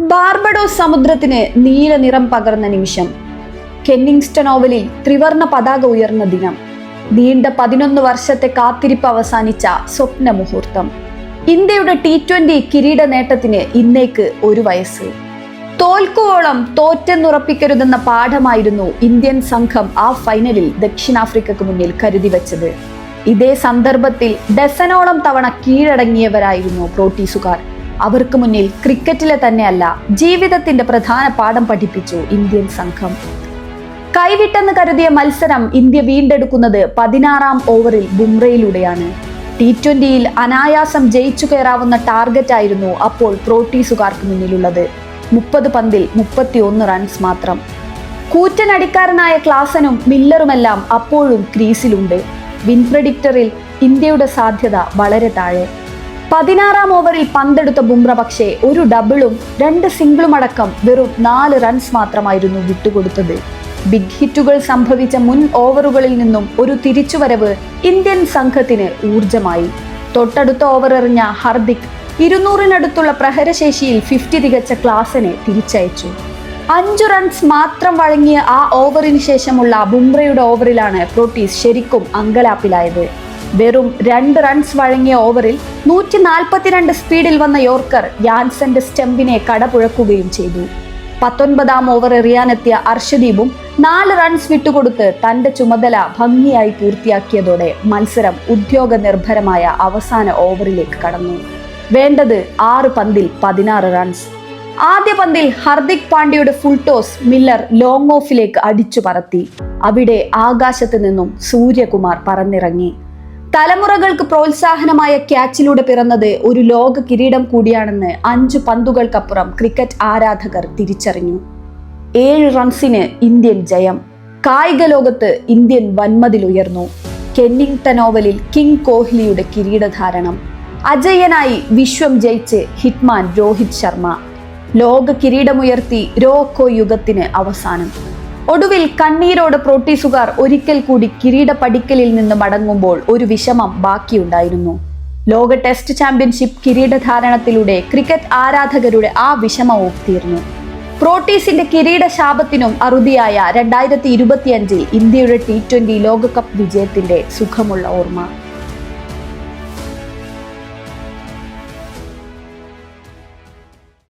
Barbados സമുദ്രത്തിന് നീല നിറം പകർന്ന നിമിഷം കെന്നിങ്സ്റ്റൺ ഓവലിൽ ത്രിവർണ പതാക ഉയർന്ന ദിനം. നീണ്ട പതിനൊന്ന് വർഷത്തെ കാത്തിരിപ്പ് അവസാനിച്ച സ്വപ്ന മുഹൂർത്തം. ഇന്ത്യയുടെ ടി ട്വന്റി കിരീട നേട്ടത്തിന് ഇന്നേക്ക് ഒരു വയസ്സ്. തോൽക്കുവോളം തോറ്റെന്നുറപ്പിക്കരുതെന്ന പാഠമായിരുന്നു ഇന്ത്യൻ സംഘം ആ ഫൈനലിൽ ദക്ഷിണാഫ്രിക്കക്ക് മുന്നിൽ കരുതി വച്ചത്. ഇതേ സന്ദർഭത്തിൽ ഡസനോളം തവണ കീഴടങ്ങിയവരായിരുന്നു പ്രോട്ടീസുകാർ. അവർക്ക് മുന്നിൽ ക്രിക്കറ്റിലെ തന്നെയല്ല ജീവിതത്തിന്റെ പ്രധാന പാഠം പഠിപ്പിച്ചു ഇന്ത്യൻ സംഘം. കൈവിട്ടെന്ന് കരുതിയ മത്സരം ഇന്ത്യ വീണ്ടെടുക്കുന്നത് പതിനാറാം ഓവറിൽ ബുംറയിലൂടെയാണ്. ടി ട്വന്റിയിൽ അനായാസം ജയിച്ചു കയറാവുന്ന ടാർഗറ്റ് ആയിരുന്നു അപ്പോൾ പ്രോട്ടീസുകാർക്ക് മുന്നിലുള്ളത്. മുപ്പത് പന്തിൽ മുപ്പത്തിയൊന്ന് റൺസ് മാത്രം. കൂറ്റനടിക്കാരനായ ക്ലാസനും മില്ലറുമെല്ലാം അപ്പോഴും ക്രീസിലുണ്ട്. വിൻ ഇന്ത്യയുടെ സാധ്യത വളരെ താഴെ. പതിനാറാം ഓവറിൽ പന്തെടുത്ത ബുംറ പക്ഷേ ഒരു ഡബിളും രണ്ട് സിംഗിളും അടക്കം വെറും നാല് റൺസ് മാത്രമായിരുന്നു വിട്ടുകൊടുത്തത്. ബിഗ് ഹിറ്റുകൾ സംഭവിച്ച മുൻ ഓവറുകളിൽ നിന്നും ഒരു തിരിച്ചുവരവ് ഇന്ത്യൻ സംഘത്തിന് ഊർജമായി തൊട്ടടുത്ത ഓവർ എറിഞ്ഞ ഹർദിക് ഇരുന്നൂറിനടുത്തുള്ള പ്രഹരശേഷിയിൽ ഫിഫ്റ്റി തികച്ച ക്ലാസിനെ തിരിച്ചയച്ചു. അഞ്ചു റൺസ് മാത്രം വഴങ്ങിയ ആ ഓവറിന് ശേഷമുള്ള ബുംറയുടെ ഓവറിലാണ് പ്രോട്ടീസ് ശരിക്കും അങ്കലാപ്പിലായത്. വെറും രണ്ട് റൺസ് വഴങ്ങിയ ഓവറിൽ നൂറ്റി നാൽപ്പത്തിരണ്ട് സ്പീഡിൽ വന്ന യോർക്കർ യാൻസന്റെ സ്റ്റെമ്പിനെ കടപുഴക്കുകയും ചെയ്തു. പത്തൊൻപതാം ഓവർ എറിയാനെത്തിയ അർഷദീപും നാല് റൺസ് വിട്ടുകൊടുത്ത് തന്റെ ചുമതല ഭംഗിയായി പൂർത്തിയാക്കിയതോടെ മത്സരം ഉദ്യോഗ നിർഭരമായ അവസാന ഓവറിലേക്ക് കടന്നു. വേണ്ടത് ആറ് പന്തിൽ പതിനാറ് റൺസ് ആദ്യ പന്തിൽ ഹർദിക് പാണ്ഡ്യയുടെ ഫുൾ ടോസ് മില്ലർ ലോങ് ഓഫിലേക്ക് അടിച്ചു പറത്തി. അവിടെ ആകാശത്ത് നിന്നും സൂര്യകുമാർ പറന്നിറങ്ങി. തലമുറകൾക്ക് പ്രോത്സാഹനമായ ക്യാച്ചിലൂടെ പിറന്നത് ഒരു ലോക കിരീടം കൂടിയാണെന്ന് അഞ്ച് പന്തുകൾക്കപ്പുറം ക്രിക്കറ്റ് ആരാധകർ തിരിച്ചറിഞ്ഞു. ഏഴ് റൺസിന് ഇന്ത്യൻ ജയം. കായിക ലോകത്ത് ഇന്ത്യൻ വൻമതിലുയർന്നു. കെന്നിങ്ടൺ ഓവലിൽ കിങ് കോഹ്ലിയുടെ കിരീടധാരണം. അജയ്യനായി വിശ്വം ജയിച്ച് ഹിറ്റ്മാൻ രോഹിത് ശർമ്മ. ലോക കിരീടമുയർത്തി രോക്കോ യുഗത്തിന് അവസാനം. ഒടുവിൽ കണ്ണീരോട് പ്രോട്ടീസുകാർ ഒരിക്കൽ കൂടി കിരീട പടിക്കലിൽ നിന്ന് മടങ്ങുമ്പോൾ ഒരു വിഷമം ബാക്കിയുണ്ടായിരുന്നു. ലോക ടെസ്റ്റ് ചാമ്പ്യൻഷിപ്പ് കിരീടധാരണത്തിലൂടെ ക്രിക്കറ്റ് ആരാധകരുടെ ആ വിഷമവും തീർന്നു. പ്രോട്ടീസിന്റെ കിരീട ശാപത്തിനും അറുതിയായ രണ്ടായിരത്തി ഇരുപത്തിയഞ്ചിൽ ഇന്ത്യയുടെ ടി ട്വന്റി ലോകകപ്പ് വിജയത്തിന്റെ സുഖമുള്ള ഓർമ്മ.